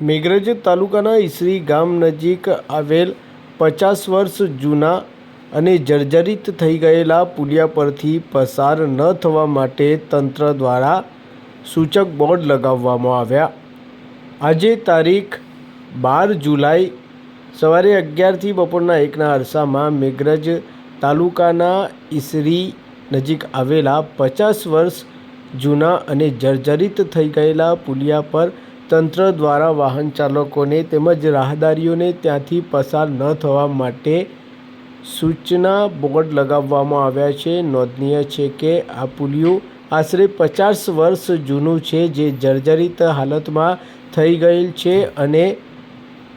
મેઘરજ તાલુકાના ઈસરી ગામ નજીક આવેલ પચાસ વર્ષ જૂના અને જર્જરિત થઈ ગયેલા પુલિયા પરથી પસાર ન થવા માટે તંત્ર દ્વારા સૂચક બોર્ડ લગાવવામાં આવ્યા. આજે તારીખ બાર જુલાઈ, સવારે અગિયારથી બપોરના એકના અરસામાં મેઘરજ તાલુકાના ઈસરી નજીક આવેલા પચાસ વર્ષ જૂના અને જર્જરિત થઈ ગયેલા પુલિયા પર તંત્ર દ્વારા વાહન ચાલકોને તેમજ રાહદારીઓને ત્યાંથી પસાર ન થવા માટે સૂચના બોર્ડ લગાવવામાં આવ્યા છે. નોંધનીય છે કે આ પુલિયું આશરે પચાસ વર્ષ જૂનું છે જે જર્જરિત હાલતમાં થઈ ગયેલ છે અને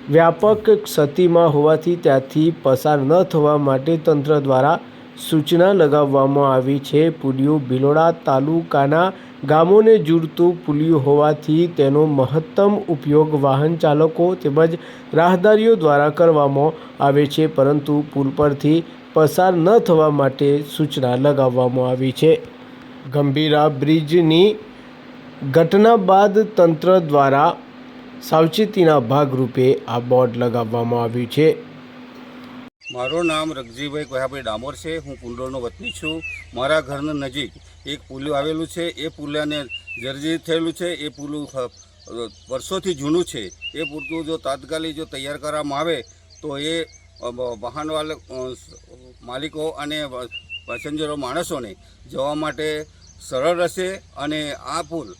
વ્યાપક ક્ષતિમાં હોવાથી ત્યાંથી પસાર ન થવા માટે તંત્ર દ્વારા સૂચના લગાવવામાં આવી છે. પુલિયું ભિલોડા તાલુકાના ગામોને જોડતું પુલિયું હોવાથી તેનો મહત્તમ ઉપયોગ વાહન ચાલકો તેમજ રાહદારીઓ દ્વારા કરવામાં આવે છે. પરંતુ પુલ પરથી પસાર ન થવા માટે સૂચના લગાવવામાં આવી છે. ગંભીરા બ્રિજની ઘટના બાદ તંત્ર દ્વારા સાવચેતીના ભાગરૂપે આ બોર્ડ લગાવવામાં આવ્યું છે. મારું નામ રગજીભાઈ કોહાભાઈ ડામોર છે, હું કુંડોળનો વતની છું. મારા ઘરના નજીક એક પુલિયું આવેલું છે, એ પુલિયાને જર્જરિત થયેલું છે, એ પુલું વર્ષોથી જૂનું છે. એ પૂરતું જો તાત્કાલિક જો તૈયાર કરવામાં આવે, તો એ સ- માલિકો અને પેસેન્જરો માણસોને જવા માટે સરળ રહેશે અને આ પુલ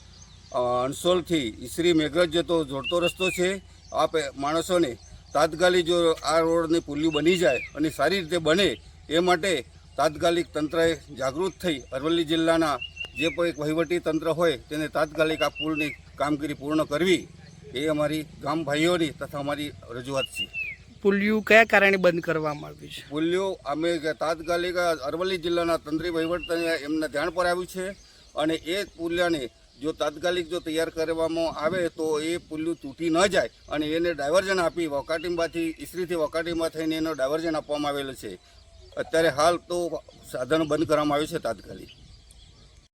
અણસોલથી ઈસરી મેઘરજ જતો જોડતો રસ્તો છે, આ માણસોને તાત્કાલિક જો આ રોડની પુલ્યું બની જાય અને સારી રીતે બને એ માટે તાત્કાલિક તંત્રએ જાગૃત થઈ અરવલ્લી જિલ્લાના જે કોઈ વહીવટી તંત્ર હોય તેને તાત્કાલિક આ પુલની કામગીરી પૂર્ણ કરવી એ અમારી ગામ ભાઈઓની તથા અમારી રજૂઆત છે. પુલિયું કયા કારણે બંધ કરવામાં આવ્યું છે? પુલિયું અમે તાત્કાલિક અરવલ્લી જિલ્લાના તંત્રી વહીવટ એમને ધ્યાન પર આવ્યું છે અને એ પુલિયાને જો તાત્કાલિક જો તૈયાર કરવામાં આવે તો એ પુલ્લું તૂટી ન જાય અને એને ડાયવર્ઝન આપી વકાટીંબાથી ઈસરીથી વકાટીંબા થઈને એનો ડાયવર્ઝન આપવામાં આવેલું છે. અત્યારે હાલ તો સાધનો બંધ કરવામાં આવ્યું છે તાત્કાલિક.